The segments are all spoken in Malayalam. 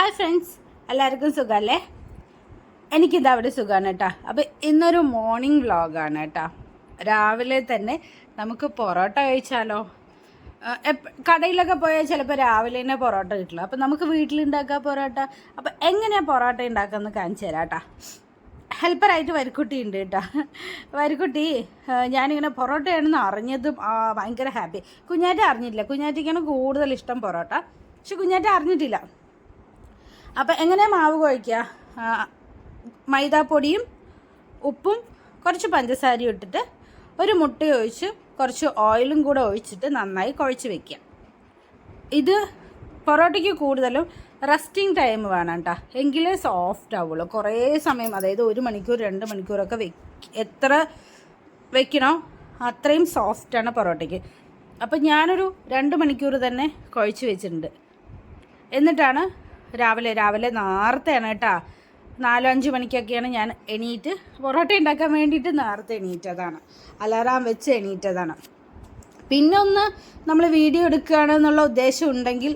ഹായ് ഫ്രണ്ട്സ് എല്ലാവർക്കും സുഖമല്ലേ എനിക്കിത് അവിടെ സുഖമാണ് കേട്ടോ. അപ്പോൾ ഇന്നൊരു മോർണിംഗ് വ്ളോഗാണ് കേട്ടോ. രാവിലെ തന്നെ നമുക്ക് പൊറോട്ട കഴിച്ചാലോ? കടയിലൊക്കെ പോയാൽ ചിലപ്പോൾ രാവിലെ തന്നെ പൊറോട്ട കിട്ടില്ല അപ്പോൾ നമുക്ക് വീട്ടിലുണ്ടാക്കാം പൊറോട്ട? അപ്പോൾ എങ്ങനെയാണ് പൊറോട്ട ഉണ്ടാക്കാമെന്ന് കാണിച്ചു തരാം കേട്ടോ. ഹെൽപ്പറായിട്ട് വരിക്കുട്ടി ഉണ്ട് കേട്ടോ. വരിക്കുട്ടി ഞാനിങ്ങനെ പൊറോട്ടയാണെന്ന് അറിഞ്ഞതും ഭയങ്കര ഹാപ്പി. കുഞ്ഞാറ്റ അറിഞ്ഞിട്ടില്ല. കുഞ്ഞാറ്റയ്ക്കാണ് കൂടുതൽ ഇഷ്ടം പൊറോട്ട. പക്ഷെ കുഞ്ഞാറ്റ അറിഞ്ഞിട്ടില്ല. അപ്പം എങ്ങനെ മാവ് കുഴയ്ക്കുക മൈദാപ്പൊടിയും ഉപ്പും കുറച്ച് പഞ്ചസാരയും ഇട്ടിട്ട് ഒരു മുട്ട ഒഴിച്ച് കുറച്ച് ഓയിലും കൂടെ ഒഴിച്ചിട്ട് നന്നായി കുഴച്ച് വെക്കുക. ഇത് പൊറോട്ടയ്ക്ക് കൂടുതലും റെസ്റ്റിംഗ് ടൈം വേണം കേട്ടോ. എങ്കിലേ സോഫ്റ്റ് ആവുള്ളൂ. കുറേ സമയം അതായത് ഒരു മണിക്കൂർ രണ്ട് മണിക്കൂറൊക്കെ വെ എത്ര വെക്കണോ അത്രയും സോഫ്റ്റാണ് പൊറോട്ടയ്ക്ക്. അപ്പം ഞാനൊരു രണ്ട് മണിക്കൂർ തന്നെ കുഴച്ച് വെച്ചിട്ടുണ്ട്. എന്നിട്ടാണ് രാവിലെ രാവിലെ നേരത്തെയാണ് കേട്ടോ. നാലോ അഞ്ച് മണിക്കൊക്കെയാണ് ഞാൻ എണീറ്റ് പൊറോട്ട ഉണ്ടാക്കാൻ വേണ്ടിയിട്ട് നേരത്തെ എണീറ്റതാണ്. അലാറാം വെച്ച് എണീറ്റതാണ്. പിന്നെ ഒന്ന് നമ്മൾ വീഡിയോ എടുക്കുകയാണ് എന്നുള്ള ഉദ്ദേശം ഉണ്ടെങ്കിൽ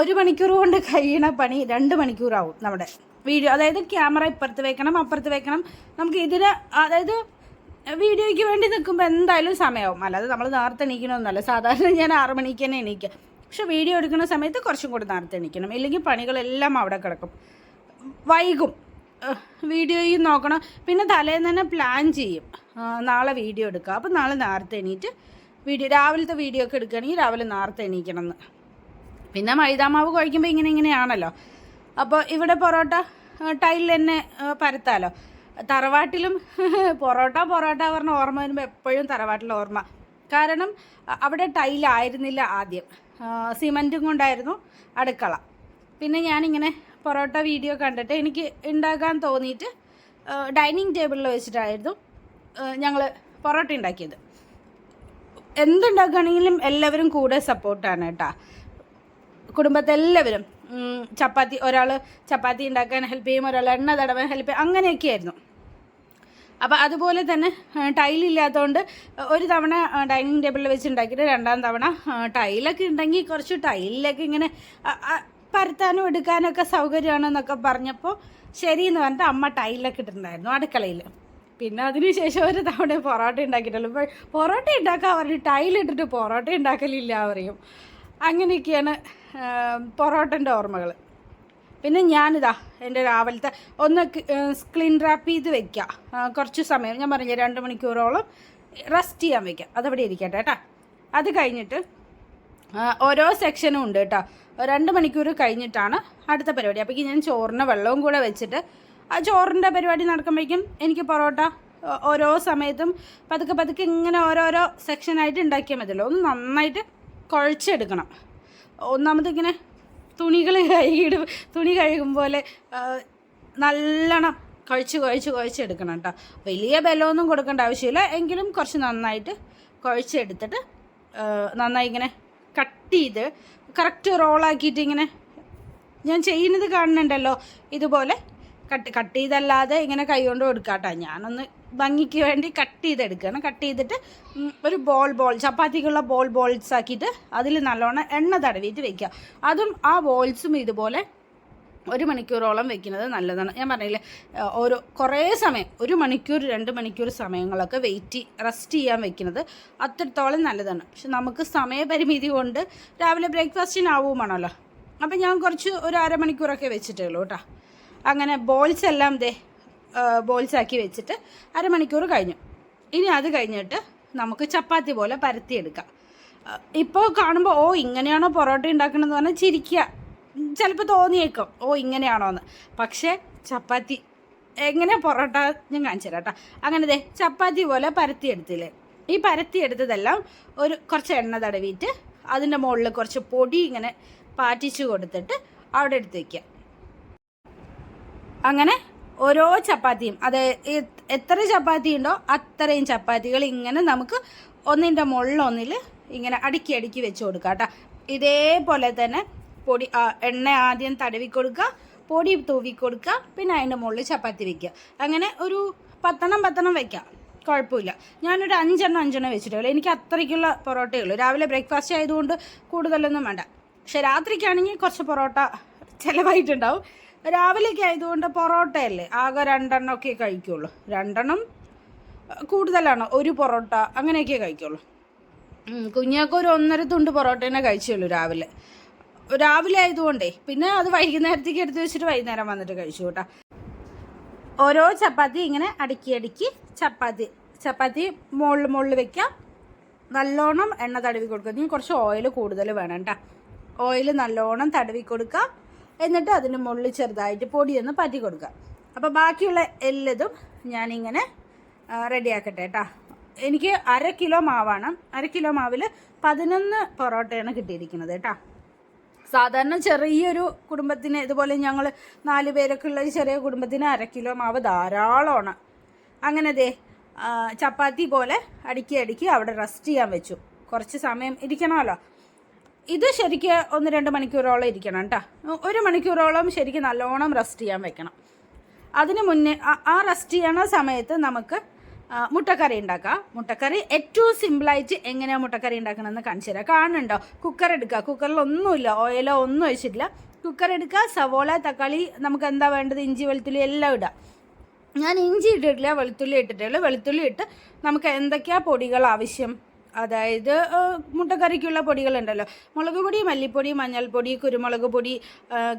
ഒരു മണിക്കൂർ കൊണ്ട് കഴിയണ പണി രണ്ട് മണിക്കൂറാവും നമ്മുടെ വീഡിയോ. അതായത് ക്യാമറ ഇപ്പുറത്ത് വെക്കണം അപ്പുറത്ത് വെക്കണം. നമുക്ക് ഇതിന് അതായത് വീഡിയോയ്ക്ക് വേണ്ടി നിൽക്കുമ്പോൾ എന്തായാലും സമയമാവും. അല്ലാതെ നമ്മൾ നേരത്തെ എണീക്കണമെന്നല്ല സാധാരണ ഞാൻ ആറ് മണിക്ക് തന്നെ എണീക്കുക പക്ഷെ വീഡിയോ എടുക്കുന്ന സമയത്ത് കുറച്ചും കൂടി നേരത്തെ എണീക്കണം. ഇല്ലെങ്കിൽ പണികളെല്ലാം അവിടെ കിടക്കും. വൈകും. വീഡിയോയും നോക്കണം. പിന്നെ തലേന്ന് തന്നെ പ്ലാൻ ചെയ്യും. നാളെ വീഡിയോ എടുക്കുക അപ്പം നാളെ നേരത്തെ എണീറ്റ് വീഡിയോ രാവിലത്തെ വീഡിയോ ഒക്കെ എടുക്കുകയാണെങ്കിൽ രാവിലെ നേരത്തെ എണീക്കണം എന്ന്. പിന്നെ മൈദാമാവ് കുഴയ്ക്കുമ്പോൾ ഇങ്ങനെ ഇങ്ങനെയാണല്ലോ. അപ്പോൾ ഇവിടെ പൊറോട്ട ടൈലിൽ തന്നെ പരത്താലോ. തറവാട്ടിലും പൊറോട്ട പൊറോട്ട പറഞ്ഞ ഓർമ്മ വരുമ്പോൾ എപ്പോഴും തറവാട്ടിൽ ഓർമ്മ. കാരണം അവിടെ ടൈലായിരുന്നില്ല ആദ്യം. സിമന്റും കൊണ്ടായിരുന്നു അടുക്കള. പിന്നെ ഞാനിങ്ങനെ പൊറോട്ട വീഡിയോ കണ്ടിട്ട് എനിക്ക് ഉണ്ടാക്കാൻ തോന്നിയിട്ട് ഡൈനിങ് ടേബിളിൽ വെച്ചിട്ടായിരുന്നു ഞങ്ങൾ പൊറോട്ട ഉണ്ടാക്കിയത് എന്തുണ്ടാക്കുകയാണെങ്കിലും എല്ലാവരും കൂടെ സപ്പോർട്ടാണ് കേട്ടോ. കുടുംബത്തെ എല്ലാവരും ചപ്പാത്തി ഒരാൾ ചപ്പാത്തി ഉണ്ടാക്കാൻ ഹെൽപ്പ് ചെയ്യും ഒരാൾ എണ്ണ തടവാൻ ഹെൽപ്പ് ചെയ്യും അങ്ങനെയൊക്കെ ആയിരുന്നു അപ്പോൾ അതുപോലെ തന്നെ ടൈലില്ലാത്തതുകൊണ്ട് ഒരു തവണ ഡൈനിങ് ടേബിളിൽ വെച്ച് ഉണ്ടാക്കിയിട്ട് രണ്ടാം തവണ ടൈലൊക്കെ ഉണ്ടെങ്കിൽ കുറച്ച് ടൈലിലൊക്കെ ഇങ്ങനെ പരത്താനും എടുക്കാനൊക്കെ സൗകര്യമാണെന്നൊക്കെ പറഞ്ഞപ്പോൾ ശരി എന്ന് പറഞ്ഞിട്ട് അമ്മ ടൈലൊക്കെ ഇട്ടിട്ടുണ്ടായിരുന്നു അടുക്കളയിൽ പിന്നെ അതിനുശേഷം ഒരു തവണ പൊറോട്ട ഉണ്ടാക്കിയിട്ടുള്ളൂ ഇപ്പോൾ പൊറോട്ട ഉണ്ടാക്കാൻ പറഞ്ഞു ടൈലിട്ടിട്ട് പൊറോട്ട ഉണ്ടാക്കലില്ല പറയും. അങ്ങനെയൊക്കെയാണ് പൊറോട്ടന്റെ ഓർമ്മകൾ പിന്നെ ഞാനിതാ എന്റെ രാവിലത്തെ ഒന്ന് സ്ക്രീൻ റാപ്പ് ചെയ്ത് വെക്കുക കുറച്ച് സമയം ഞാൻ പറഞ്ഞില്ലേ രണ്ട് മണിക്കൂറോളം റെസ്റ്റ് ചെയ്യാൻ വെക്കാം. അതവിടെ ഇരിക്കട്ടെ കേട്ടോ. അത് കഴിഞ്ഞിട്ട് ഓരോ സെക്ഷനും ഉണ്ട് കേട്ടോ. രണ്ട് മണിക്കൂർ കഴിഞ്ഞിട്ടാണ് അടുത്ത പരിപാടി. അപ്പോൾ ഞാൻ ചോറിന് വെള്ളവും കൂടെ വെച്ചിട്ട് ആ ചോറിന്റെ പരിപാടി നടക്കുമ്പോഴേക്കും എനിക്ക് പൊറോട്ട ഓരോ സമയത്തും പതുക്കെ പതുക്കെ ഇങ്ങനെ ഓരോരോ സെക്ഷനായിട്ട് ഉണ്ടാക്കിയാൽ മതിയല്ലോ. ഒന്ന് നന്നായിട്ട് കുഴച്ചെടുക്കണം. ഒന്നാമത് ഇങ്ങനെ തുണികൾ കഴുകിയിടും തുണി കഴുകും പോലെ നല്ലോണം കുഴച്ച് കുഴച്ച് കുഴച്ചെടുക്കണം കേട്ടോ വലിയ ബലമൊന്നും കൊടുക്കേണ്ട ആവശ്യമില്ല. എങ്കിലും കുറച്ച് നന്നായിട്ട് കുഴച്ചെടുത്തിട്ട് നന്നായി ഇങ്ങനെ കട്ട് ചെയ്ത് കറക്റ്റ് റോളാക്കിയിട്ട് ഇങ്ങനെ ഞാൻ ചെയ്യുന്നത് കാണുന്നുണ്ടല്ലോ. ഇതുപോലെ കട്ട് കട്ട് ചെയ്തല്ലാതെ ഇങ്ങനെ കൈ കൈകൊണ്ട് കൊടുക്കാട്ടോ. ഞാനൊന്ന് ഭംഗിക്ക് വേണ്ടി കട്ട് ചെയ്തെടുക്കുകയാണ്. കട്ട് ചെയ്തിട്ട് ഒരു ബോൾ ബോൾ ചപ്പാത്തിക്കുള്ള ബോൾ ബോൾസ് ആക്കിയിട്ട് അതിൽ നല്ലോണം എണ്ണ തടവിയിട്ട് വെക്കുക. അതും ആ ബോൾസും ഇതുപോലെ ഒരു മണിക്കൂറോളം വെക്കുന്നത് നല്ലതാണ്. ഞാൻ പറഞ്ഞില്ലേ ഒരു കുറേ സമയം ഒരു മണിക്കൂർ രണ്ട് മണിക്കൂർ സമയങ്ങളൊക്കെ വെയിറ്റ് റെസ്റ്റ് ചെയ്യാൻ വെക്കുന്നത് അത്രത്തോളം നല്ലതാണ്. പക്ഷെ നമുക്ക് സമയപരിമിതി കൊണ്ട് രാവിലെ ബ്രേക്ക്ഫാസ്റ്റിനാവുമാണല്ലോ. അപ്പം ഞാൻ കുറച്ച് ഒരു അരമണിക്കൂറൊക്കെ വെച്ചിട്ടേ ഉള്ളൂ കേട്ടോ. അങ്ങനെ ബോൾസ് എല്ലാം ദേ ബോൾസ് ആക്കി വെച്ചിട്ട് അരമണിക്കൂർ കഴിഞ്ഞു. ഇനി അത് കഴിഞ്ഞിട്ട് നമുക്ക് ചപ്പാത്തി പോലെ പരത്തിയെടുക്കാം. ഇപ്പോൾ കാണുമ്പോൾ ഓ ഇങ്ങനെയാണോ പൊറോട്ട ഉണ്ടാക്കണമെന്ന് പറഞ്ഞാൽ ചിരിക്കുക. ചിലപ്പോൾ തോന്നിയേക്കും ഓ ഇങ്ങനെയാണോ എന്ന് പക്ഷേ ചപ്പാത്തി എങ്ങനെ പൊറോട്ട ഞാൻ കാണിച്ചു തരാം കേട്ടോ. അങ്ങനെ ദേ ചപ്പാത്തി പോലെ പരത്തിയെടുത്തില്ലേ. ഈ പരത്തിയെടുത്തതെല്ലാം ഒരു കുറച്ച് എണ്ണ തടവിയിട്ട് അതിന്റെ മുകളിൽ കുറച്ച് പൊടി ഇങ്ങനെ പാറ്റിച്ച് കൊടുത്തിട്ട് അവിടെ എടുത്ത് വയ്ക്കുക അങ്ങനെ ഓരോ ചപ്പാത്തിയും. അത് എത്ര ചപ്പാത്തി ഉണ്ടോ അത്രയും ചപ്പാത്തികൾ ഇങ്ങനെ നമുക്ക് ഒന്നിന്റെ മുകളിൽ ഒന്നിൽ ഇങ്ങനെ അടുക്കി അടുക്കി വെച്ച് കൊടുക്കുക കേട്ടോ. ഇതേപോലെ തന്നെ പൊടി എണ്ണ ആദ്യം തടവി കൊടുക്കുക പൊടി തൂവി കൊടുക്കുക പിന്നെ അതിന്റെ മുകളിൽ ചപ്പാത്തി വെക്കുക. അങ്ങനെ ഒരു പത്തെണ്ണം പത്തെണ്ണം വെക്കാം. കുഴപ്പമില്ല. ഞാനൊരു അഞ്ചെണ്ണം അഞ്ചെണ്ണം വെച്ചിട്ടുള്ളൂ എനിക്ക് അത്രയ്ക്കുള്ള പൊറോട്ടയുള്ളൂ രാവിലെ ബ്രേക്ക്ഫാസ്റ്റ് ആയതുകൊണ്ട് കൂടുതലൊന്നും വേണ്ട. പക്ഷെ രാത്രിക്കാണെങ്കിൽ കുറച്ച് പൊറോട്ട ചിലവായിട്ടുണ്ടാവും. രാവിലെയൊക്കെ ആയതുകൊണ്ട് പൊറോട്ടയല്ലേ? ആകെ രണ്ടെണ്ണമൊക്കെ കഴിക്കുള്ളൂ. രണ്ടെണ്ണം കൂടുതലാണ്. ഒരു പൊറോട്ട അങ്ങനെയൊക്കെ കഴിക്കുള്ളൂ. കുഞ്ഞാക്ക് ഒരു ഒന്നര തുണ്ട് പൊറോട്ടേനെ കഴിച്ചുള്ളൂ രാവിലെ. രാവിലെ ആയതുകൊണ്ടേ പിന്നെ അത് വൈകുന്നേരത്തേക്ക് എടുത്ത് വെച്ചിട്ട് വൈകുന്നേരം വന്നിട്ട് കഴിച്ചു കേട്ടോ. ഓരോ ചപ്പാത്തി ഇങ്ങനെ അടുക്കി അടുക്കി ചപ്പാത്തി. ചപ്പാത്തി മുകളിൽ മുകളിൽ വെക്കാം. നല്ലോണം എണ്ണ തടവി കൊടുക്കുക. കുറച്ച് ഓയിൽ കൂടുതൽ വേണം കേട്ടോ. ഓയിൽ നല്ലോണം തടവി കൊടുക്കുക. എന്നിട്ട് അതിന് മുകളിൽ ചെറുതായിട്ട് പൊടിയൊന്ന് പറ്റി കൊടുക്കുക. അപ്പോൾ ബാക്കിയുള്ള എല്ലതും ഞാനിങ്ങനെ റെഡിയാക്കട്ടെ കേട്ടോ എനിക്ക് അര കിലോ മാവാണ്. അര കിലോ മാവിൽ പതിനൊന്ന് പൊറോട്ടയാണ് കിട്ടിയിരിക്കുന്നത് കേട്ടോ സാധാരണ ചെറിയൊരു കുടുംബത്തിന് ഇതുപോലെ ഞങ്ങൾ നാല് പേരൊക്കെ ഉള്ള ചെറിയ കുടുംബത്തിന് അര കിലോ മാവ് ധാരാളമാണ്. അങ്ങനെ ദേ ചപ്പാത്തി പോലെ അടുക്കി അടുക്കി അവിടെ റെസ്റ്റ് ചെയ്യാൻ വെച്ചു. കുറച്ച് സമയം ഇരിക്കണമല്ലോ. ഇത് ശരിക്ക് ഒന്ന് രണ്ട് മണിക്കൂറോളം ഇരിക്കണം കേട്ടോ ഒരു മണിക്കൂറോളം ശരിക്കും നല്ലോണം റെസ്റ്റ് ചെയ്യാൻ വെക്കണം. അതിന് മുന്നേ ആ- റെസ്റ്റ് ചെയ്യണ സമയത്ത് നമുക്ക് മുട്ടക്കറി ഉണ്ടാക്കാം. മുട്ടക്കറി ഏറ്റവും സിമ്പിളായിട്ട് എങ്ങനെയാണ് മുട്ടക്കറി ഉണ്ടാക്കണമെന്ന് കാണിച്ചു തരാം. കാണുന്നുണ്ടോ? കുക്കർ എടുക്കുക. കുക്കറിൽ ഒന്നുമില്ല. ഓയിലോ ഒന്നും ഒഴിച്ചിട്ടില്ല. കുക്കർ എടുക്കുക. സവോള തക്കാളി നമുക്ക് എന്താ വേണ്ടത്? ഇഞ്ചി വെളുത്തുള്ളി എല്ലാം ഇടാം ഞാൻ ഇഞ്ചി ഇട്ടിട്ടില്ല വെളുത്തുള്ളി ഇട്ടിട്ടുള്ളൂ വെളുത്തുള്ളി ഇട്ട് നമുക്ക് എന്തൊക്കെയാ പൊടികൾ ആവശ്യം? അതായത് മുട്ടക്കറിക്കുള്ള പൊടികളുണ്ടല്ലോ. മുളക് പൊടി മല്ലിപ്പൊടി മഞ്ഞൾപ്പൊടി കുരുമുളക് പൊടി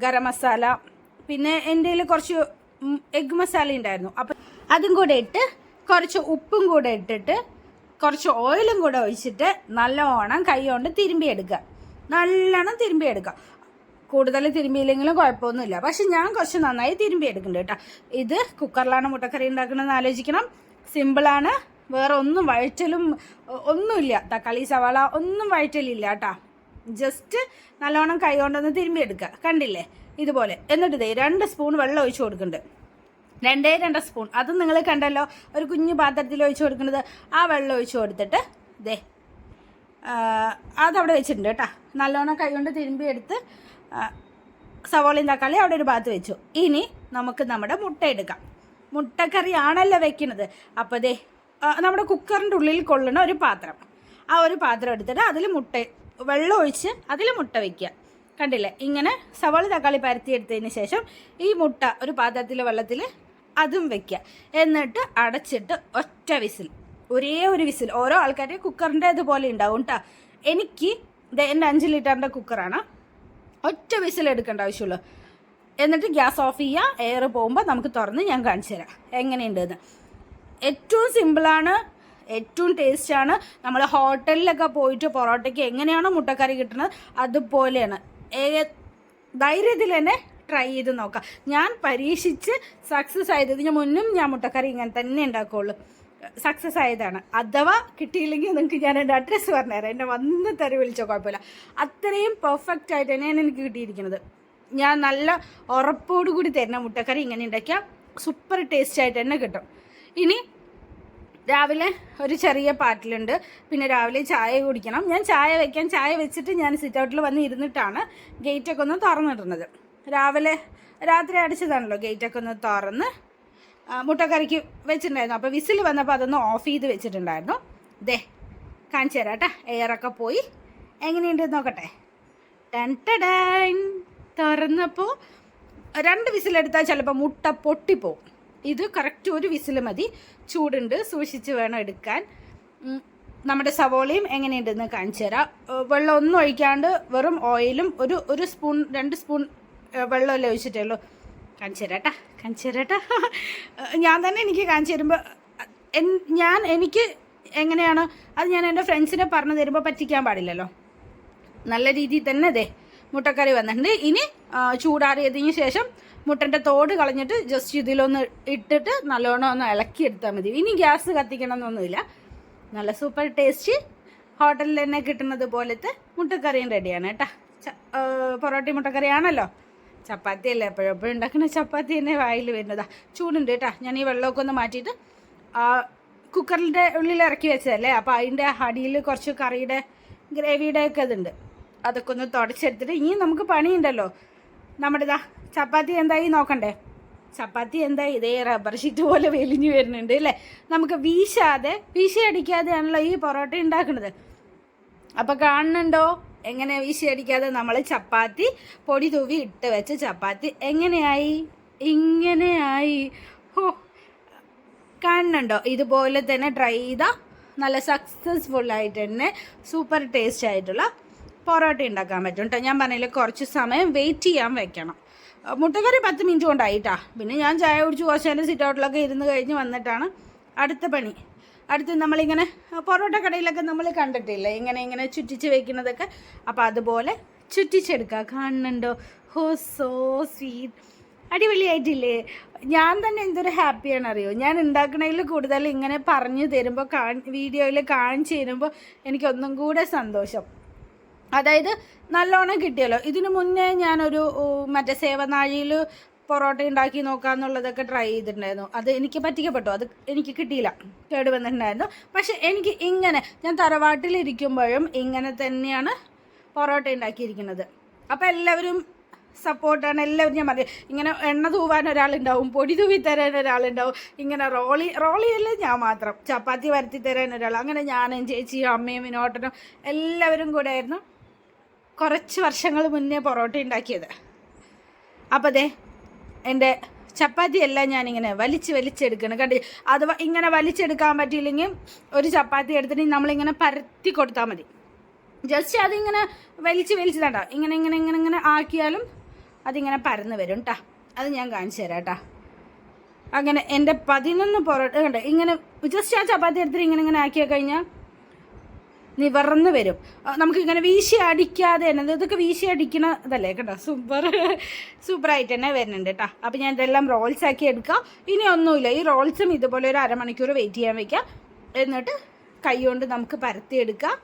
ഗരം മസാല പിന്നെ എന്റെ കുറച്ച് എഗ് മസാല ഉണ്ടായിരുന്നു. അപ്പം അതും കൂടെ ഇട്ട് കുറച്ച് ഉപ്പും കൂടെ ഇട്ടിട്ട് കുറച്ച് ഓയിലും കൂടെ ഒഴിച്ചിട്ട് നല്ലോണം കൈ കൊണ്ട് തിരുമ്പിയെടുക്കുക നല്ലോണം തിരുമ്പിയെടുക്കുക കൂടുതൽ തിരുമ്പിയില്ലെങ്കിലും കുഴപ്പമൊന്നുമില്ല. പക്ഷെ ഞാൻ കുറച്ച് നന്നായി തിരുമ്പി എടുക്കുന്നുണ്ട് കേട്ടോ. ഇത് കുക്കറിലാണ് മുട്ടക്കറി ഉണ്ടാക്കണമെന്ന് ആലോചിക്കണം. സിമ്പിളാണ് വേറെ ഒന്നും വഴറ്റലും ഒന്നുമില്ല. തക്കാളി സവാള ഒന്നും വഴറ്റലില്ല കേട്ടോ ജസ്റ്റ് നല്ലോണം കൈ കൊണ്ടൊന്ന് തിരുമ്പി എടുക്കുക കണ്ടില്ലേ? ഇതുപോലെ. എന്നിട്ട് ഇതേ രണ്ട് സ്പൂൺ വെള്ളം ഒഴിച്ചു കൊടുക്കുന്നുണ്ട്. രണ്ടേ രണ്ട് സ്പൂൺ. അത് നിങ്ങൾ കണ്ടല്ലോ ഒരു കുഞ്ഞു പാത്രത്തിൽ ഒഴിച്ചു കൊടുക്കുന്നത്. ആ വെള്ളം ഒഴിച്ചു കൊടുത്തിട്ട് ആ, അതവിടെ വെച്ചിട്ടുണ്ട് കേട്ടോ നല്ലോണം കൈകൊണ്ട് തിരുമ്പി എടുത്ത് സവോളയും തക്കാളി അവിടെ ഒരു ഭാഗത്ത് വെച്ചു. ഇനി നമുക്ക് നമ്മുടെ മുട്ട എടുക്കാം. മുട്ടക്കറി ആണല്ലോ വെക്കുന്നത് അപ്പോൾ ദേ നമ്മുടെ കുക്കറിന്റെ ഉള്ളിൽ കൊള്ളുന്ന ഒരു പാത്രം. ആ ഒരു പാത്രം എടുത്തിട്ട് അതിൽ മുട്ട വെള്ളം ഒഴിച്ച് അതിൽ മുട്ട വയ്ക്കുക കണ്ടില്ലേ? ഇങ്ങനെ സവാള തക്കാളി പരത്തിയെടുത്തതിന് ശേഷം ഈ മുട്ട ഒരു പാത്രത്തിൽ വെള്ളത്തിൽ അതും വെക്കുക. എന്നിട്ട് അടച്ചിട്ട് ഒറ്റ വിസിൽ ഒരേ ഒരു വിസിൽ. ഓരോ ആൾക്കാരുടെ കുക്കറിന്റെ ഇതുപോലെ ഉണ്ടാവും കേട്ടോ എനിക്ക് എന്റെ അഞ്ച് ലിറ്ററിന്റെ കുക്കറാണ്. ഒറ്റ വിസിൽ എടുക്കേണ്ട ആവശ്യമുള്ളൂ. എന്നിട്ട് ഗ്യാസ് ഓഫ് ചെയ്യുക എയർ പോകുമ്പോൾ നമുക്ക് തുറന്ന് ഞാൻ കാണിച്ചു തരാം. എങ്ങനെയുണ്ടെന്ന് ഏറ്റവും സിമ്പിളാണ് ഏറ്റവും ടേസ്റ്റാണ്. നമ്മൾ ഹോട്ടലിലൊക്കെ പോയിട്ട് പൊറോട്ടയ്ക്ക് എങ്ങനെയാണോ മുട്ടക്കറി കിട്ടുന്നത് അതുപോലെയാണ്. ധൈര്യത്തിൽ തന്നെ ട്രൈ ചെയ്ത് നോക്കാം. ഞാൻ പരീക്ഷിച്ച് സക്സസ് ആയതിന് മുന്നും ഞാൻ മുട്ടക്കറി ഇങ്ങനെ തന്നെ ഉണ്ടാക്കുകയുള്ളൂ സക്സസ് ആയതാണ്. അഥവാ കിട്ടിയില്ലെങ്കിൽ നിങ്ങൾക്ക് ഞാൻ എന്റെ അഡ്രസ്സ് പറഞ്ഞുതരാം. എന്നെ വന്ന് തെറി വിളിച്ചോ കുഴപ്പമില്ല. അത്രയും പെർഫെക്റ്റ് ആയിട്ട് തന്നെയാണ് എനിക്ക് കിട്ടിയിരിക്കുന്നത്. ഞാൻ നല്ല ഉറപ്പോടുകൂടി തരുന്ന മുട്ടക്കറി ഇങ്ങനെ ഉണ്ടാക്കിയാൽ സൂപ്പർ ടേസ്റ്റ് ആയിട്ട് തന്നെ കിട്ടും. ഇനി രാവിലെ ഒരു ചെറിയ പാട്ടിലുണ്ട്. പിന്നെ രാവിലെ ചായ കുടിക്കണം. ഞാൻ ചായ വെക്കാൻ ചായ വെച്ചിട്ട് ഞാൻ സിറ്റ് ഔട്ടിൽ വന്ന് ഇരുന്നിട്ടാണ് ഗേറ്റൊക്കെ ഒന്ന് തുറന്നിടുന്നത്. രാവിലെ രാത്രി അടിച്ചതാണല്ലോ ഗേറ്റൊക്കെ ഒന്ന് തുറന്ന്. മുട്ടക്കറിക്ക് വെച്ചിട്ടുണ്ടായിരുന്നു. അപ്പോൾ വിസിൽ വന്നപ്പോൾ അതൊന്ന് ഓഫ് ചെയ്ത് വെച്ചിട്ടുണ്ടായിരുന്നു. ദേ കാണിച്ചു തരാം കേട്ടോ എയറൊക്കെ പോയി. എങ്ങനെയുണ്ട് നോക്കട്ടെ. ടൻ. തുറന്നപ്പോൾ രണ്ട് വിസിലെടുത്താൽ ചിലപ്പോൾ മുട്ട പൊട്ടിപ്പോവും. ഇത് കറക്റ്റ് ഒരു വിസിൽ മതി. ചൂടുണ്ട് സൂക്ഷിച്ച് വേണം എടുക്കാൻ. നമ്മുടെ സവോളയും എങ്ങനെയുണ്ടെന്ന് കാണിച്ചു തരാം. വെള്ളം ഒന്നും ഒഴിക്കാണ്ട് വെറും ഓയിലും ഒരു ഒരു സ്പൂൺ രണ്ട് സ്പൂൺ വെള്ളമല്ലേ ഒഴിച്ചിട്ടുള്ളൂ. കാണിച്ചു തരാട്ടാ കാണിച്ചു തരാട്ടാ ഞാൻ തന്നെ എനിക്ക് കാണിച്ചു തരുമ്പോൾ ഞാൻ എനിക്ക് എങ്ങനെയാണ് അത് ഞാൻ എന്റെ ഫ്രണ്ട്സിനെ പറഞ്ഞു തരുമ്പോൾ പറ്റിക്കാൻ പാടില്ലല്ലോ. നല്ല രീതിയിൽ തന്നെ അതെ മുട്ടക്കറി വന്നിട്ടുണ്ട്. ഇനി ചൂടാറിയതിന് ശേഷം മുട്ടന്റെ തോട് കളഞ്ഞിട്ട് ജസ്റ്റ് ഇതിലൊന്ന് ഇട്ടിട്ട് നല്ലോണം ഒന്ന് ഇളക്കിയെടുത്താൽ മതി. ഇനി ഗ്യാസ് കത്തിക്കണം എന്നൊന്നുമില്ല നല്ല സൂപ്പർ ടേസ്റ്റ് ഹോട്ടലിൽ തന്നെ കിട്ടുന്നത് പോലത്തെ മുട്ടക്കറിയും റെഡിയാണ് കേട്ടോ. മുട്ടക്കറിയാണല്ലോ പൊറോട്ട മുട്ടക്കറി ചപ്പാത്തി അല്ലേ? എപ്പോഴെപ്പോഴും ഉണ്ടാക്കുന്ന ചപ്പാത്തി തന്നെ വായിൽ വരുന്നതാ. ചൂടുണ്ട് കേട്ടോ. ഞാൻ ഈ വെള്ളമൊക്കെ ഒന്ന് മാറ്റിയിട്ട് കുക്കറിന്റെ ഉള്ളിൽ ഇറക്കി വെച്ചതല്ലേ? അപ്പോൾ അതിന്റെ അടിയിൽ കുറച്ച് കറിയുടെ ഗ്രേവിയുടെ ഒക്കെ ഇതുണ്ട്. അതൊക്കെ ഒന്ന് തുടച്ചെടുത്തിട്ട് ഇനി നമുക്ക് പണിയുണ്ടല്ലോ. നമ്മുടെ ഇതാ ചപ്പാത്തി എന്തായി നോക്കണ്ടേ? ചപ്പാത്തി എന്താ ഇതേ റബ്ബർ ഷീറ്റ് പോലെ വെലിഞ്ഞു വരുന്നുണ്ട് അല്ലേ? നമുക്ക് വീശാതെ വീശി അടിക്കാതെയാണല്ലോ ഈ പൊറോട്ട ഉണ്ടാക്കുന്നത്. അപ്പോൾ കാണുന്നുണ്ടോ? എങ്ങനെ വീശി അടിക്കാതെ നമ്മൾ ചപ്പാത്തി പൊടി തൂവി ഇട്ട് വെച്ച ചപ്പാത്തി എങ്ങനെയായി? ഇങ്ങനെയായി. ഹോ കാണുന്നുണ്ടോ? ഇതുപോലെ തന്നെ ട്രൈ ചെയ്ത നല്ല സക്സസ്ഫുൾ ആയിട്ട് തന്നെ സൂപ്പർ ടേസ്റ്റ് ആയിട്ടുള്ള പൊറോട്ട ഉണ്ടാക്കാൻ പറ്റും കേട്ടോ ഞാൻ പറഞ്ഞില്ല കുറച്ച് സമയം വെയിറ്റ് ചെയ്യാൻ വെക്കണം. മുട്ടക്കറി പത്ത് മിനിറ്റ് കൊണ്ടായിട്ടാ. പിന്നെ ഞാൻ ചായ കുടിച്ച് കുറച്ച് സിറ്റ് ഔട്ടിലൊക്കെ ഇരുന്ന് കഴിഞ്ഞ് വന്നിട്ടാണ് അടുത്ത പണി. അടുത്ത് നമ്മളിങ്ങനെ പൊറോട്ട കടയിലൊക്കെ നമ്മൾ കണ്ടിട്ടില്ല? ഇങ്ങനെ ഇങ്ങനെ ചുറ്റിച്ച് വെക്കുന്നതൊക്കെ. അപ്പോൾ അതുപോലെ ചുറ്റിച്ചെടുക്കുക. കാണുന്നുണ്ടോ? ഹോ സോ സ്വീറ്റ് അടിപൊളിയായിട്ടില്ലേ? ഞാൻ തന്നെ എന്തൊരു ഹാപ്പിയാണ് അറിയോ? ഞാൻ ഉണ്ടാക്കണതിൽ കൂടുതൽ ഇങ്ങനെ പറഞ്ഞു തരുമ്പോൾ കാ വീഡിയോയിൽ കാണിച്ചു തരുമ്പോൾ എനിക്കൊന്നും കൂടെ സന്തോഷം. അതായത് നല്ലോണം കിട്ടിയല്ലോ. ഇതിനു മുന്നേ ഞാനൊരു മറ്റേ സേവനാഴിയിൽ പൊറോട്ട ഉണ്ടാക്കി നോക്കാന്നുള്ളതൊക്കെ ട്രൈ ചെയ്തിട്ടുണ്ടായിരുന്നു. അത് എനിക്ക് പറ്റിക്കപ്പെട്ടു. അത് എനിക്ക് കിട്ടിയില്ല. കേട് വന്നിട്ടുണ്ടായിരുന്നു. പക്ഷെ എനിക്ക് ഇങ്ങനെ ഞാൻ തറവാട്ടിലിരിക്കുമ്പോഴും ഇങ്ങനെ തന്നെയാണ് പൊറോട്ട ഉണ്ടാക്കിയിരിക്കുന്നത്. അപ്പോൾ എല്ലാവരും സപ്പോർട്ടാണ്. എല്ലാവരും ഞാൻ പറയും ഇങ്ങനെ എണ്ണ തൂവാൻ ഒരാളുണ്ടാവും പൊടി തൂവി തരാൻ ഒരാളുണ്ടാവും ഇങ്ങനെ റോളി റോളിയല്ല ഞാൻ മാത്രം. ചപ്പാത്തി വരുത്തി തരാൻ ഒരാൾ അങ്ങനെ ഞാനും ചേച്ചിയും അമ്മയും വിനോട്ടനും എല്ലാവരും കൂടെ ആയിരുന്നു. കുറച്ച് വർഷങ്ങൾ മുന്നേ പൊറോട്ട ഉണ്ടാക്കിയത്. അപ്പോൾ ദേ എന്റെ ചപ്പാത്തി എല്ലാം ഞാനിങ്ങനെ വലിച്ച് വലിച്ചെടുക്കണം. കണ്ടി അത് ഇങ്ങനെ വലിച്ചെടുക്കാൻ പറ്റിയില്ലെങ്കിൽ ഒരു ചപ്പാത്തി എടുത്തിട്ട് നമ്മളിങ്ങനെ പരത്തി കൊടുത്താൽ മതി. ജസ്റ്റ് അതിങ്ങനെ വലിച്ച് വലിച്ച് തണ്ട ഇങ്ങനെ ഇങ്ങനെ ഇങ്ങനെ ഇങ്ങനെ ആക്കിയാലും അതിങ്ങനെ പരന്ന് വരും കേട്ടാ അത് ഞാൻ കാണിച്ചു തരാം കേട്ടാ അങ്ങനെ എന്റെ പതിനൊന്ന് പൊറോട്ട കണ്ടേ? ഇങ്ങനെ ജസ്റ്റ് ആ ചപ്പാത്തി എടുത്തിട്ട് ഇങ്ങനെ ഇങ്ങനെ ആക്കിയാൽ കഴിഞ്ഞാൽ നിവർന്ന് വരും. നമുക്ക് ഇങ്ങനെ വീശി അടിക്കാതെ തന്നെ ഇതൊക്കെ വീശി അടിക്കണതല്ലേ കേട്ടോ സൂപ്പർ സൂപ്പറായിട്ട് തന്നെ വരുന്നുണ്ട് കേട്ടോ അപ്പം ഞാൻ ഇതെല്ലാം റോൾസ് ആക്കി എടുക്കാം. ഇനി ഒന്നുമില്ല. ഈ റോൾസും ഇതുപോലെ ഒരു അരമണിക്കൂർ വെയിറ്റ് ചെയ്യാൻ വെക്കാം. എന്നിട്ട് കൈ കൊണ്ട് നമുക്ക് പരത്തിയെടുക്കാം.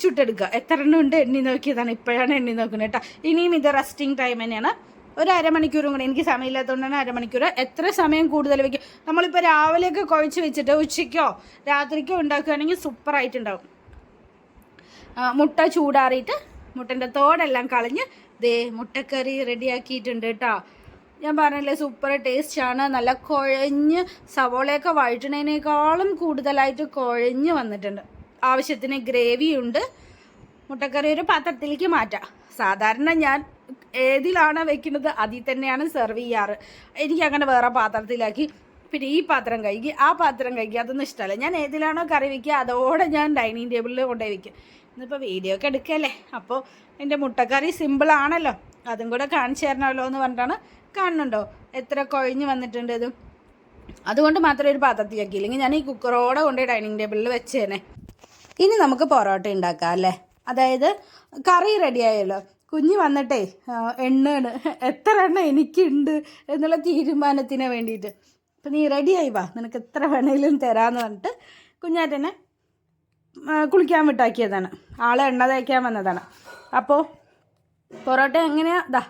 ചുട്ടെടുക്കുക എത്ര എണ്ണം ഉണ്ട്? എണ്ണി നോക്കിയതാണ്. ഇപ്പോഴാണ് എണ്ണി നോക്കുന്നത് കേട്ടോ ഇനിയും ഇത് റെസ്റ്റിംഗ് ടൈം തന്നെയാണ് ഒരു അരമണിക്കൂറും കൂടെ. എനിക്ക് സമയമില്ലാത്തതുകൊണ്ടാണ് അരമണിക്കൂർ എത്ര സമയം കൂടുതൽ വെക്കും നമ്മളിപ്പോൾ രാവിലെയൊക്കെ കുഴച്ച് വെച്ചിട്ട് ഉച്ചയ്ക്കോ രാത്രിക്കോ ഉണ്ടാക്കുകയാണെങ്കിൽ സൂപ്പറായിട്ടുണ്ടാവും. മുട്ട ചൂടാറിയിട്ട് മുട്ടന്റെ തോടെല്ലാം കളഞ്ഞ് ദേ മുട്ടക്കറി റെഡിയാക്കിയിട്ടുണ്ട് കേട്ടോ. ഞാൻ പറഞ്ഞില്ലേ സൂപ്പർ ടേസ്റ്റാണ്. നല്ല കുഴഞ്ഞ് സവോളയൊക്കെ വഴറ്റുന്നതിനേക്കാളും കൂടുതലായിട്ട് കുഴഞ്ഞ് വന്നിട്ടുണ്ട്. ആവശ്യത്തിന് ഗ്രേവിയുണ്ട്. മുട്ടക്കറി ഒരു പാത്രത്തിലേക്ക് മാറ്റാം. സാധാരണ ഞാൻ ഏതിലാണ് വെക്കുന്നത്? അതിൽ തന്നെയാണ് സെർവ് ചെയ്യാറ്. എനിക്ക് അങ്ങനെ വേറെ പാത്രത്തിലാക്കി. പിന്നെ ഈ പാത്രം കഴുകി ആ പാത്രം കഴുകി അതൊന്നും ഇഷ്ടമല്ല. ഞാൻ ഏതിലാണോ കറി വെക്കുക അതോടെ ഞാൻ ഡൈനിങ് ടേബിളിൽ കൊണ്ടുപോയി വെക്കും. ഇന്നിപ്പോൾ വീഡിയോ ഒക്കെ എടുക്കല്ലേ അപ്പോൾ എന്റെ മുട്ടക്കറി സിമ്പിളാണല്ലോ അതും കൂടെ കാണിച്ചു തരണമല്ലോ എന്ന് പറഞ്ഞിട്ടാണ് കാണുന്നുണ്ടോ? എത്ര കുഴഞ്ഞ് വന്നിട്ടുണ്ട് ഇത്. അതുകൊണ്ട് മാത്രമേ ഒരു പാത്രത്തിൽ വയ്ക്കുക ഇല്ലെങ്കിൽ ഞാൻ ഈ കുക്കറോടെ കൊണ്ട് ഡൈനിങ് ടേബിളിൽ വെച്ചേനെ. ഇനി നമുക്ക് പൊറോട്ട ഉണ്ടാക്കാം അല്ലേ? അതായത് കറി റെഡിയായല്ലോ കുഞ്ഞ് വന്നിട്ടേ എണ്ണാണ്. എത്ര എണ്ണ എനിക്കുണ്ട് എന്നുള്ള തീരുമാനത്തിന് വേണ്ടിയിട്ട്. അപ്പം നീ റെഡിയായി വാ. നിനക്ക് എത്ര വേണേലും തരാമെന്ന് പറഞ്ഞിട്ട് കുഞ്ഞാറ്റനെ കുളിക്കാൻ വിട്ടാക്കിയതാണ്. ആളെ എണ്ണ തേക്കാൻ വന്നതാണ്. അപ്പോൾ പൊറോട്ട എങ്ങനെയാ? ദാ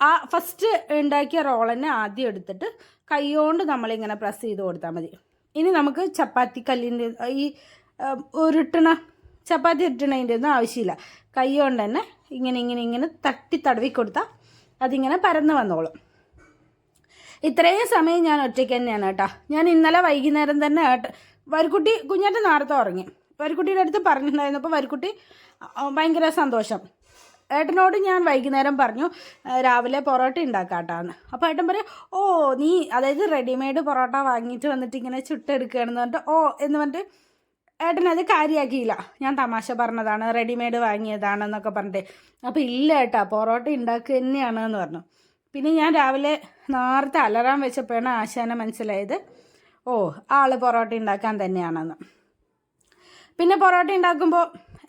ആ ഫസ്റ്റ് ഉണ്ടാക്കിയ തന്നെ ആദ്യം എടുത്തിട്ട് കൈകൊണ്ട് നമ്മളിങ്ങനെ പ്രസ് ചെയ്ത് കൊടുത്താൽ മതി. ഇനി നമുക്ക് ചപ്പാത്തി കല്ലിന്റെ ഈ ഉരുട്ടണ ചപ്പാത്തി ഉരുട്ടണതിന്റെ ഒന്നും ആവശ്യമില്ല. കൈ കൊണ്ട് തന്നെ ഇങ്ങനെ ഇങ്ങനെ ഇങ്ങനെ തട്ടി തടവി കൊടുത്താൽ അതിങ്ങനെ പരന്ന് വന്നോളും. ഇത്രയും സമയം ഞാൻ ഒറ്റയ്ക്ക് തന്നെയാണ് കേട്ടോ. ഞാൻ ഇന്നലെ വൈകുന്നേരം തന്നെ വരിക്കുട്ടി കുഞ്ഞാറ്റ നേരത്തെ ഉറങ്ങി. വരിക്കുട്ടിയുടെ അടുത്ത് പറഞ്ഞിട്ടുണ്ടായിരുന്നപ്പോൾ വരിക്കുട്ടി ഭയങ്കര സന്തോഷം. ഏട്ടനോട് ഞാൻ വൈകുന്നേരം പറഞ്ഞു രാവിലെ പൊറോട്ട ഉണ്ടാക്കാട്ടാന്ന്. അപ്പോൾ ഏട്ടൻ പറയും ഓ നീ അതായത് റെഡിമെയ്ഡ് പൊറോട്ട വാങ്ങിയിട്ട് വന്നിട്ട് ഇങ്ങനെ ചുട്ടെടുക്കുകയാണെന്ന് പറഞ്ഞിട്ട് ഓ എന്ന് പറഞ്ഞിട്ട് ഏട്ടൻ അത് കാര്യമാക്കിയില്ല ഞാൻ തമാശ പറഞ്ഞതാണ് റെഡിമെയ്ഡ് വാങ്ങിയതാണെന്നൊക്കെ പറഞ്ഞിട്ട്. അപ്പോൾ ഇല്ല ഏട്ടാ പൊറോട്ട ഉണ്ടാക്കുക തന്നെയാണ് എന്ന് പറഞ്ഞു. പിന്നെ ഞാൻ രാവിലെ നേരത്തെ അലറാൻ വെച്ചപ്പോഴാണ് ആശാന മനസ്സിലായത്. ഓ ആൾ പൊറോട്ട ഉണ്ടാക്കാൻ തന്നെയാണെന്ന്. പിന്നെ പൊറോട്ട ഉണ്ടാക്കുമ്പോൾ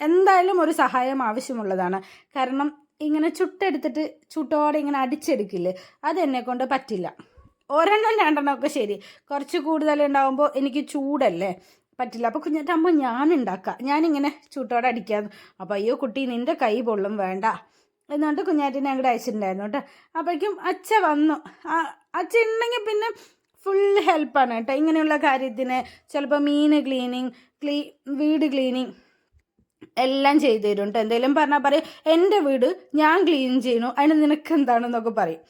എന്തായാലും ഒരു സഹായം ആവശ്യമുള്ളതാണ്. കാരണം ഇങ്ങനെ ചുട്ടെടുത്തിട്ട് ചുട്ടോടെ ഇങ്ങനെ അടിച്ചെടുക്കില്ലേ അത് എന്നെ കൊണ്ട് പറ്റില്ല. ഒരെണ്ണം രണ്ടെണ്ണമൊക്കെ ശരി. കുറച്ച് കൂടുതൽ ഉണ്ടാകുമ്പോൾ എനിക്ക് ചൂടല്ലേ? പറ്റില്ല. അപ്പോൾ കുഞ്ഞിട്ടമ്മ ഞാൻ ഉണ്ടാക്കാം ഞാനിങ്ങനെ ചൂട്ടോടെ അടിക്കാമെന്ന് അപ്പോൾ അയ്യോ കുട്ടി നിന്റെ കൈ പൊള്ളും വേണ്ട. എന്നുകൊണ്ട് കുഞ്ഞാറ്റിനെ അങ്ങോട്ട് അയച്ചിട്ടുണ്ടായിരുന്നു കേട്ടോ. അപ്പോഴേക്കും അച്ഛ വന്നു. അച്ഛൻ അച്ഛ ഉണ്ടെങ്കിൽ പിന്നെ ഫുൾ ഹെൽപ്പാണ് കേട്ടോ. ഇങ്ങനെയുള്ള കാര്യത്തിന് ചിലപ്പോൾ മീൻ ക്ലീനിങ് ക്ലീ വീട് ക്ലീനിങ് എല്ലാം ചെയ്തു തരും കേട്ടോ. എന്തെങ്കിലും പറഞ്ഞാൽ പറയും എന്റെ വീട് ഞാൻ ക്ലീൻ ചെയ്യണു. അതിന് നിനക്ക് എന്താണെന്നൊക്കെ പറയും.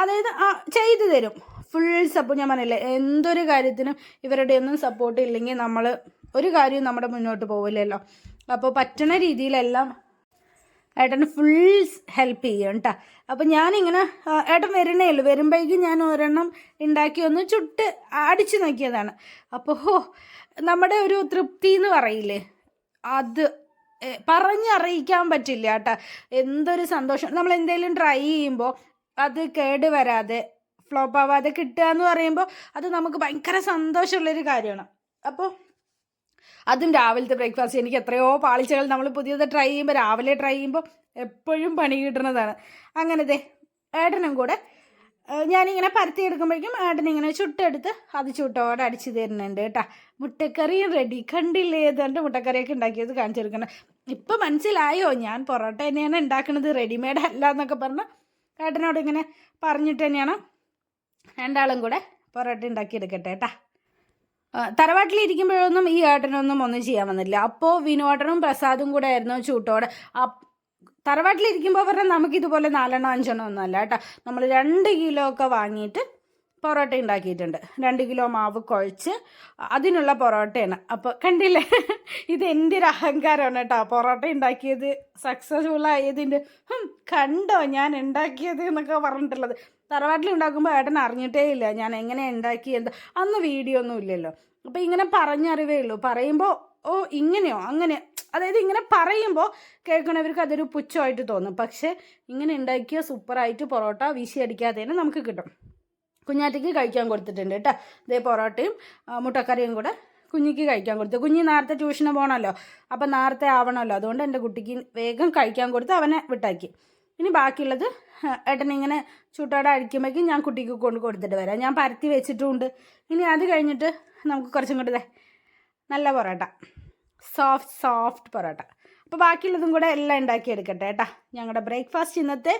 അതായത് ചെയ്തു തരും. ഫുൾ സപ്പോർട്ട് ഞാൻ പറഞ്ഞില്ലേ എന്തൊരു കാര്യത്തിനും ഇവരുടെ ഒന്നും സപ്പോർട്ട് ഇല്ലെങ്കിൽ നമ്മൾ ഒരു കാര്യവും നമ്മുടെ മുന്നോട്ട് പോവില്ലല്ലോ. അപ്പോൾ പറ്റണ രീതിയിലെല്ലാം ഏട്ടന് ഫുൾ ഹെൽപ്പ് ചെയ്യും കേട്ടോ അപ്പം ഞാനിങ്ങനെ ഏട്ടൻ വരണേ ഉള്ളൂ. വരുമ്പോഴേക്കും ഞാൻ ഒരെണ്ണം ഉണ്ടാക്കി ഒന്ന് ചുട്ട് അടിച്ച് നോക്കിയതാണ്. അപ്പോൾ ഹോ നമ്മുടെ ഒരു തൃപ്തി എന്ന് പറയില്ലേ? അത് പറഞ്ഞറിയിക്കാൻ പറ്റില്ല കേട്ടോ എന്തൊരു സന്തോഷം. നമ്മൾ എന്തെങ്കിലും ട്രൈ ചെയ്യുമ്പോൾ അത് കേട് വരാതെ ഫ്ലോപ്പ് ആവാതെ കിട്ടുക എന്ന് പറയുമ്പോൾ അത് നമുക്ക് ഭയങ്കര സന്തോഷമുള്ളൊരു കാര്യമാണ്. അപ്പോൾ അതും രാവിലത്തെ ബ്രേക്ക്ഫാസ്റ്റ് എനിക്ക് എത്രയോ പാളിച്ചകൾ നമ്മൾ പുതിയത് ട്രൈ ചെയ്യുമ്പോൾ രാവിലെ ട്രൈ ചെയ്യുമ്പോൾ എപ്പോഴും പണി കിട്ടുന്നതാണ്. അങ്ങനത്തെ ഏട്ടനും കൂടെ ഞാനിങ്ങനെ പരത്തി എടുക്കുമ്പോഴേക്കും ഏട്ടനിങ്ങനെ ചുട്ടെടുത്ത് അത് ചുട്ടോടെ അടിച്ച് തരുന്നുണ്ട് കേട്ടോ. മുട്ടക്കറിയും റെഡി കണ്ടില്ലേ ഏതാണ്ട് മുട്ടക്കറിയൊക്കെ ഉണ്ടാക്കിയത് കാണിച്ചു കൊടുക്കണം. ഇപ്പം മനസ്സിലായോ? ഞാൻ പൊറോട്ട തന്നെയാണ് ഉണ്ടാക്കുന്നത് റെഡിമെയ്ഡ് അല്ല എന്നൊക്കെ പറഞ്ഞ് ഏട്ടനോട് ഇങ്ങനെ പറഞ്ഞിട്ട് തന്നെയാണ് രണ്ടാളും കൂടെ പൊറോട്ട ഉണ്ടാക്കി എടുക്കട്ടെ കേട്ടാ തറവാട്ടിലിരിക്കുമ്പോഴൊന്നും ഈ ഏട്ടനൊന്നും ഒന്നും ചെയ്യാൻ വന്നില്ല. അപ്പോൾ വിനോദനും പ്രസാദും കൂടെ ആയിരുന്നു ചൂട്ടോടെ. തറവാട്ടിലിരിക്കുമ്പോൾ പറഞ്ഞാൽ നമുക്കിതുപോലെ നാലെണ്ണോ അഞ്ചെണ്ണോ ഒന്നും അല്ല കേട്ടോ നമ്മൾ രണ്ട് കിലോ ഒക്കെ വാങ്ങിയിട്ട് പൊറോട്ട ഉണ്ടാക്കിയിട്ടുണ്ട്. രണ്ട് കിലോ മാവ് കുഴച്ച് അതിനുള്ള പൊറോട്ടയാണ്. അപ്പോൾ കണ്ടില്ലേ? ഇത് എന്റെ ഒരു അഹങ്കാരമാണ് കേട്ടോ പൊറോട്ട ഉണ്ടാക്കിയത് സക്സസ്ഫുൾ ആയതിന്റെ കണ്ടോ ഞാൻ ഉണ്ടാക്കിയത് എന്നൊക്കെ പറഞ്ഞിട്ടുള്ളത്. തറവാട്ടിൽ ഉണ്ടാക്കുമ്പോൾ ഏട്ടൻ അറിഞ്ഞിട്ടേ ഇല്ല. ഞാൻ എങ്ങനെ ഉണ്ടാക്കി എന്താ അന്ന് വീഡിയോ ഒന്നും ഇല്ലല്ലോ. അപ്പോൾ ഇങ്ങനെ പറഞ്ഞറിവേ ഉള്ളൂ. പറയുമ്പോൾ ഓ ഇങ്ങനെയോ അങ്ങനെ അതായത് ഇങ്ങനെ പറയുമ്പോൾ കേൾക്കണവർക്ക് അതൊരു പുച്ഛമായിട്ട് തോന്നും. പക്ഷേ ഇങ്ങനെ ഉണ്ടാക്കിയ സൂപ്പറായിട്ട് പൊറോട്ട വീശി അടിക്കാതെ നമുക്ക് കിട്ടും. കുഞ്ഞാറ്റയ്ക്ക് കഴിക്കാൻ കൊടുത്തിട്ടുണ്ട് കേട്ടോ. ഇതേ പൊറോട്ടയും മുട്ടക്കറിയും കൂടെ കുഞ്ഞിക്ക് കഴിക്കാൻ കൊടുത്തു. കുഞ്ഞി നേരത്തെ ട്യൂഷന് പോകണമല്ലോ അപ്പം നേരത്തെ ആവണമല്ലോ അതുകൊണ്ട് എന്റെ കുട്ടിക്ക് വേഗം കഴിക്കാൻ കൊടുത്ത് അവനെ വിട്ടാക്കി. ഇനി ബാക്കിയുള്ളത് ഏട്ടൻ ഇങ്ങനെ ചൂട്ടോടെ അഴിക്കുമ്പോഴേക്കും ഞാൻ കുട്ടിക്ക് കൊണ്ട് കൊടുത്തിട്ട് വരാം. ഞാൻ പരത്തി വെച്ചിട്ടുമുണ്ട് ഇനി അത് കഴിഞ്ഞിട്ട് നമുക്ക് കുറച്ചും കൂടെ നല്ല പൊറോട്ട. Soft soft parotta. അപ്പോൾ ബാക്കിയുള്ളതും കൂടെ എല്ലാം ഉണ്ടാക്കി എടുക്കട്ടെ കേട്ടാ ഞങ്ങളുടെ ബ്രേക്ക്ഫാസ്റ്റ് ഇന്നത്തെ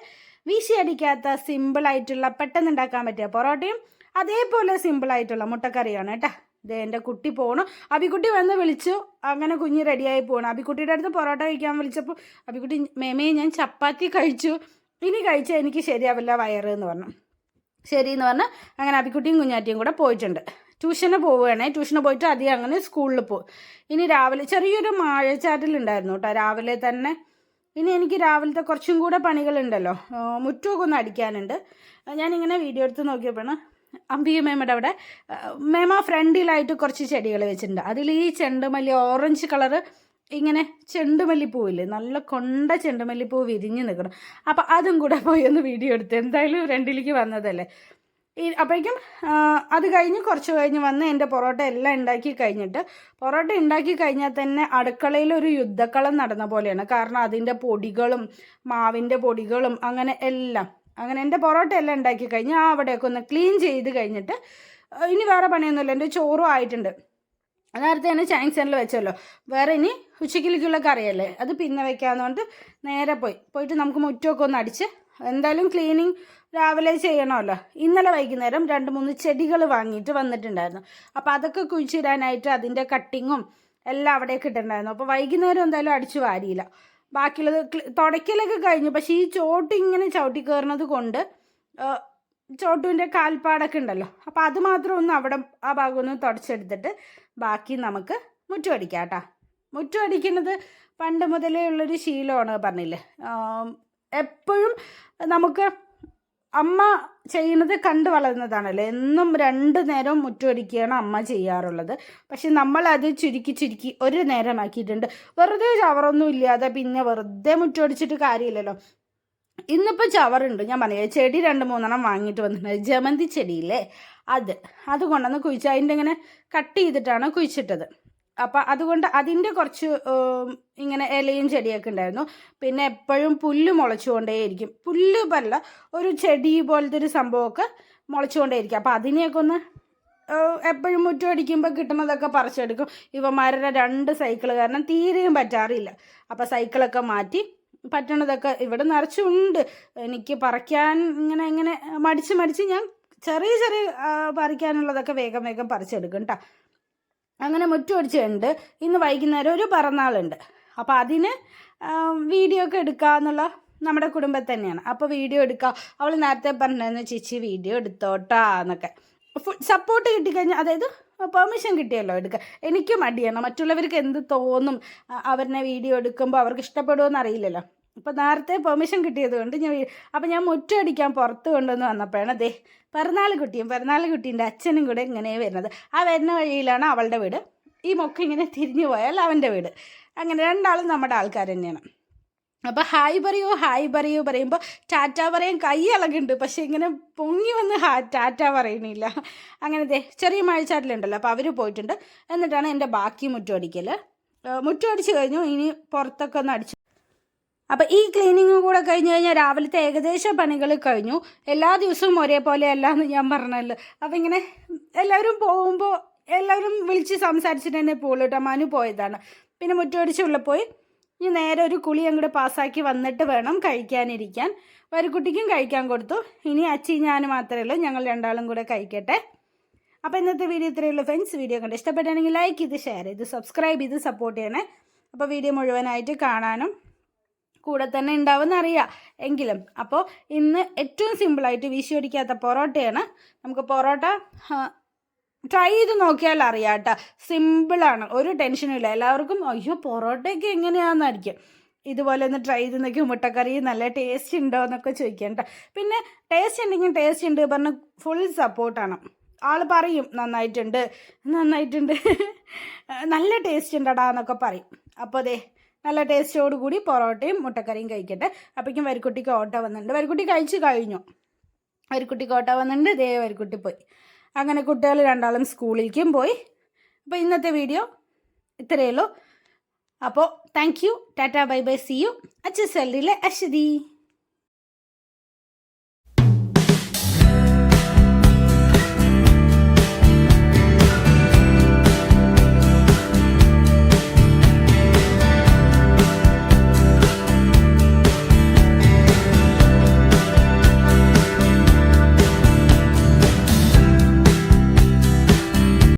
വീശി അടിക്കാത്ത സിമ്പിളായിട്ടുള്ള പെട്ടെന്ന് ഉണ്ടാക്കാൻ പറ്റിയ പൊറോട്ടയും അതേപോലെ സിമ്പിളായിട്ടുള്ള മുട്ടക്കറിയാണ് കേട്ടാ ഇത് എന്റെ കുട്ടി പോണു. അബിക്കുട്ടി വന്ന് വിളിച്ചു. അങ്ങനെ കുഞ്ഞ് റെഡിയായി പോകണം അബിക്കുട്ടിയുടെ അടുത്ത് പൊറോട്ട കഴിക്കാൻ വിളിച്ചപ്പോൾ അബിക്കുട്ടി മേമയെ ഞാൻ ചപ്പാത്തി കഴിച്ചു. ഇനി കഴിച്ചാൽ എനിക്ക് ശരിയാവില്ല വയറ് എന്ന് പറഞ്ഞു. ശരി എന്ന് പറഞ്ഞാൽ അങ്ങനെ അബിക്കുട്ടിയും കുഞ്ഞാറ്റിയും കൂടെ പോയിട്ടുണ്ട്. ട്യൂഷന് പോവുകയാണേ. ട്യൂഷന് പോയിട്ട് അധികം അങ്ങനെ സ്കൂളിൽ പോകും ഇനി രാവിലെ ചെറിയൊരു മഴച്ചാറ്റലുണ്ടായിരുന്നു കേട്ടോ. രാവിലെ തന്നെ ഇനി എനിക്ക് രാവിലത്തെ കുറച്ചും കൂടെ പണികളുണ്ടല്ലോ. മുറ്റമൊക്കെ ഒന്ന് അടിക്കാനുണ്ട്. ഞാനിങ്ങനെ വീഡിയോ എടുത്ത് നോക്കിയപ്പോഴാണ് അമ്പിക മേമയുടെ അവിടെ മേമ ഫ്രണ്ടിലായിട്ട് കുറച്ച് ചെടികൾ വെച്ചിട്ടുണ്ട്. അതിൽ ഈ ചെണ്ടുമല്ലി ഓറഞ്ച് കളറ് ഇങ്ങനെ ചെണ്ടുമല്ലിപ്പൂവില്ലേ നല്ല കൊണ്ട ചെണ്ടുമല്ലിപ്പൂ വിരിഞ്ഞ് നിൽക്കണം അപ്പം അതും കൂടെ പോയി ഒന്ന് വീഡിയോ എടുത്ത് എന്തായാലും രണ്ടിലേക്ക് വന്നതല്ലേ? ഈ അപ്പോഴേക്കും അത് കഴിഞ്ഞ് കുറച്ച് കഴിഞ്ഞ് വന്ന് എന്റെ പൊറോട്ട എല്ലാം ഉണ്ടാക്കി കഴിഞ്ഞിട്ട് പൊറോട്ട ഉണ്ടാക്കി കഴിഞ്ഞാൽ തന്നെ അടുക്കളയിൽ ഒരു യുദ്ധക്കളം നടന്ന പോലെയാണ്. കാരണം അതിന്റെ പൊടികളും മാവിന്റെ പൊടികളും അങ്ങനെ എല്ലാം അങ്ങനെ എന്റെ പൊറോട്ട എല്ലാം ഉണ്ടാക്കി കഴിഞ്ഞ് ആ അവിടെയൊക്കെ ഒന്ന് ക്ലീൻ ചെയ്ത് കഴിഞ്ഞിട്ട് ഇനി വേറെ പണിയൊന്നുമില്ല. എന്റെ ചോറും ആയിട്ടുണ്ട്. നേരത്തെ തന്നെ ചാങ്സണിൽ വെച്ചല്ലോ. വേറെ ഇനി ഉച്ചക്കിലേക്കുള്ള കറിയല്ലേ. അത് പിന്നെ വെക്കാമെന്നുകൊണ്ട് നേരെ പോയി. പോയിട്ട് നമുക്ക് മുറ്റമൊക്കെ ഒന്ന് അടിച്ച് എന്തായാലും ക്ലീനിങ് രാവിലെ ചെയ്യണമല്ലോ. ഇന്നലെ വൈകുന്നേരം രണ്ട് മൂന്ന് ചെടികൾ വാങ്ങിയിട്ട് വന്നിട്ടുണ്ടായിരുന്നു. അപ്പോൾ അതൊക്കെ കുഴിച്ചിടാനായിട്ട് അതിന്റെ കട്ടിങ്ങും എല്ലാം അവിടെയൊക്കെ ഇട്ടിട്ടുണ്ടായിരുന്നു. അപ്പോൾ വൈകുന്നേരം എന്തായാലും അടിച്ചു വാരിയില്ല. ബാക്കിയുള്ളത് ക്ലി- തുടയ്ക്കലൊക്കെ കഴിഞ്ഞു. പക്ഷേ ഈ ചോട്ട് ഇങ്ങനെ ചവിട്ടി കയറുന്നത് കൊണ്ട് ചോട്ടുവിന്റെ കാൽപ്പാടൊക്കെ ഉണ്ടല്ലോ. അപ്പോൾ അത് മാത്രം ഒന്ന് അവിടെ ആ ഭാഗം ഒന്ന് തുടച്ചെടുത്തിട്ട് ബാക്കി നമുക്ക് മുറ്റം അടിക്കാം കേട്ടോ. മുറ്റം അടിക്കുന്നത് പണ്ട് മുതലേ ഉള്ളൊരു ശീലമാണ് പറഞ്ഞില്ലേ. എപ്പോഴും നമുക്ക് അമ്മ ചെയ്യുന്നത് കണ്ടു വളരുന്നതാണല്ലോ എന്നും രണ്ട് നേരം മുറ്റൊരുക്കിയാണ് അമ്മ ചെയ്യാറുള്ളത്. പക്ഷെ അത് ചുരുക്കി ചുരുക്കി ഒരു നേരമാക്കിയിട്ടുണ്ട്. വെറുതെ ചവറൊന്നും ഇല്ലാതെ പിന്നെ വെറുതെ മുറ്റൊടിച്ചിട്ട് കാര്യമില്ലല്ലോ. ഇന്നിപ്പോൾ ചവറുണ്ട്. ഞാൻ പറയാം ചെടി രണ്ട് മൂന്നെണ്ണം വാങ്ങിയിട്ട് വന്നിട്ടുണ്ട്. ജമന്തി ചെടിയില്ലേ? അത്. അത് കൊണ്ടുവന്ന് കുഴിച്ച് അതിന്റെ ഇങ്ങനെ കട്ട് ചെയ്തിട്ടാണ് കുഴിച്ചിട്ടത്. അപ്പം അതുകൊണ്ട് അതിന്റെ കുറച്ച് ഇങ്ങനെ ഇലയും ചെടിയൊക്കെ ഉണ്ടായിരുന്നു. പിന്നെ എപ്പോഴും പുല്ല് മുളച്ചുകൊണ്ടേയിരിക്കും. പുല്ല് പല്ല ഒരു ചെടി പോലത്തെ ഒരു സംഭവമൊക്കെ മുളച്ചുകൊണ്ടേയിരിക്കും. അപ്പം അതിനെയൊക്കെ ഒന്ന് എപ്പോഴും മുറ്റം അടിക്കുമ്പോൾ കിട്ടുന്നതൊക്കെ പറിച്ചെടുക്കും. ഇവന്മാരുടെ രണ്ട് സൈക്കിൾ കാരണം തീരെയും പറ്റാറില്ല. അപ്പം സൈക്കിളൊക്കെ മാറ്റി പറ്റണതൊക്കെ ഇവിടെ നിറച്ചുണ്ട്. എനിക്ക് പറിക്കാൻ ഇങ്ങനെ ഇങ്ങനെ മടിച്ച് മടിച്ച് ഞാൻ ചെറിയ ചെറിയ പറിക്കാനുള്ളതൊക്കെ വേഗം വേഗം പറിച്ചെടുക്കും കേട്ടോ അങ്ങനെ മുറ്റമടിച്ചുണ്ട് ഇന്ന് വൈകുന്നേരം ഒരു പിറന്നാളുണ്ട്. അപ്പോൾ അതിന് വീഡിയോ ഒക്കെ എടുക്കുക എന്നുള്ള നമ്മുടെ കുടുംബത്തിൽ തന്നെയാണ്. അപ്പോൾ വീഡിയോ എടുക്കുക അവൾ നേരത്തെ പറഞ്ഞിരുന്നു ചേച്ചി വീഡിയോ എടുത്തോട്ടാ എന്നൊക്കെ. ഫുൾ സപ്പോർട്ട് കിട്ടിക്കഴിഞ്ഞാൽ അതായത് പെർമിഷൻ കിട്ടിയല്ലോ എടുക്കുക എനിക്കും മടിയാണ്. മറ്റുള്ളവർക്ക് എന്ത് തോന്നും അവരുടെ വീഡിയോ എടുക്കുമ്പോൾ അവർക്ക് ഇഷ്ടപ്പെടുമോ അറിയില്ലല്ലോ. അപ്പോൾ നേരത്തെ പെർമിഷൻ കിട്ടിയതുകൊണ്ട് ഞാൻ അപ്പം അപ്പോൾ ഞാൻ മുറ്റടിക്കാൻ പുറത്ത് കൊണ്ടുവന്ന് വന്നപ്പോഴാണ് ദേ പിറന്നാൾ കുട്ടിയും പിറന്നാൾ കുട്ടീന്റെ അച്ഛനും കൂടെ ഇങ്ങനെ വരുന്നത്. ആ വരുന്ന വഴിയിലാണ് അവളുടെ വീട്. ഈ മൊക്ക ഇങ്ങനെ തിരിഞ്ഞു പോയാൽ അവന്റെ വീട്. അങ്ങനെ രണ്ടാളും നമ്മുടെ ആൾക്കാർ തന്നെയാണ്. അപ്പോൾ ഹായ് പറയൂ ഹായ് പറയൂ പറയുമ്പോൾ ടാറ്റ പറയാൻ കൈ ഇളകുണ്ട് പക്ഷേ ഇങ്ങനെ പൊങ്ങി വന്ന് ഹാ ടാറ്റ പറയണില്ല. അങ്ങനെ ദേ ചെറിയ മഴച്ചാട്ടിലുണ്ടല്ലോ അപ്പോൾ അവർ പോയിട്ടുണ്ട്. എന്നിട്ടാണ് എന്റെ ബാക്കി മുറ്റമടിക്കൽ മുറ്റമടിച്ച് കഴിഞ്ഞു. ഇനി പുറത്തൊക്കെ ഒന്ന് അടിച്ചു അപ്പോൾ ഈ ക്ലീനിങ്ങും കൂടെ കഴിഞ്ഞ് കഴിഞ്ഞാൽ രാവിലത്തെ ഏകദേശ പണികൾ കഴിഞ്ഞു. എല്ലാ ദിവസവും ഒരേപോലെ അല്ല എന്ന് ഞാൻ പറഞ്ഞല്ലോ. അപ്പോൾ ഇങ്ങനെ എല്ലാവരും പോകുമ്പോൾ എല്ലാവരും വിളിച്ച് സംസാരിച്ചിട്ട് തന്നെ പോകുള്ളൂ കേട്ടോ. മനു പോയതാണ്. പിന്നെ മുറ്റമടിച്ചുള്ള പോയി. ഇനി നേരെ ഒരു കുളി അങ്ങോട്ട് പാസ്സാക്കി വന്നിട്ട് വേണം കഴിക്കാനിരിക്കാൻ. വരുക്കുട്ടിക്കും കഴിക്കാൻ കൊടുത്തു. ഇനി അച്ചി ഞാൻ മാത്രമേ ഉള്ളൂ. ഞങ്ങൾ രണ്ടാളും കൂടെ കഴിക്കട്ടെ. അപ്പോൾ ഇന്നത്തെ വീഡിയോ ഇത്രയേ ഉള്ളൂ ഫ്രണ്ട്സ് വീഡിയോ കണ്ട് ഇഷ്ടപ്പെട്ടാണെങ്കിൽ ലൈക്ക് ചെയ്ത് ഷെയർ ചെയ്ത് സബ്സ്ക്രൈബ് ചെയ്ത് സപ്പോർട്ട് ചെയ്യണേ. അപ്പോൾ വീഡിയോ മുഴുവനായിട്ട് കാണാനും കൂടെ തന്നെ ഉണ്ടാവുമെന്ന് അറിയാം എങ്കിലും അപ്പോൾ ഇന്ന് ഏറ്റവും സിമ്പിളായിട്ട് വീശി ഒടിക്കാത്ത പൊറോട്ടയാണ്. നമുക്ക് പൊറോട്ട ട്രൈ ചെയ്ത് നോക്കിയാൽ അറിയാം കേട്ടോ സിമ്പിളാണ് ഒരു ടെൻഷനും ഇല്ല. എല്ലാവർക്കും അയ്യോ പൊറോട്ടയൊക്കെ എങ്ങനെയാണെന്നായിരിക്കും ഇതുപോലെ ഒന്ന് ട്രൈ ചെയ്ത് നോക്കി മുട്ടക്കറി നല്ല ടേസ്റ്റ് ഉണ്ടോ എന്നൊക്കെ ചോദിക്കാം കേട്ടോ പിന്നെ ടേസ്റ്റ് ഉണ്ടെങ്കിൽ ടേസ്റ്റ് ഉണ്ട് പറഞ്ഞ് ഫുൾ സപ്പോർട്ടാണ്. ആൾ പറയും നന്നായിട്ടുണ്ട് നന്നായിട്ടുണ്ട്. നല്ല ടേസ്റ്റ് ഉണ്ടടാ എന്നൊക്കെ പറയും. അപ്പോൾ അതെ നല്ല ടേസ്റ്റോട് കൂടി പൊറോട്ടയും മുട്ടക്കറിയും കഴിക്കട്ടെ. അപ്പോഴേക്കും വരിക്കുട്ടിക്ക് ഓട്ടോ വന്നിട്ടുണ്ട്. വരിക്കുട്ടി കഴിച്ച് കഴിഞ്ഞു. വരിക്കുട്ടിക്ക് ഓട്ടോ വന്നിട്ടുണ്ട് ദേ വരിക്കുട്ടി പോയി. അങ്ങനെ കുട്ടികൾ രണ്ടാളും സ്കൂളിലേക്കും പോയി. അപ്പോൾ ഇന്നത്തെ വീഡിയോ ഇത്രയേ ഉള്ളൂ. അപ്പോൾ thank you tata bye bye see you അച്ഛ സെല്ലറിയിലെ അശ്വതി.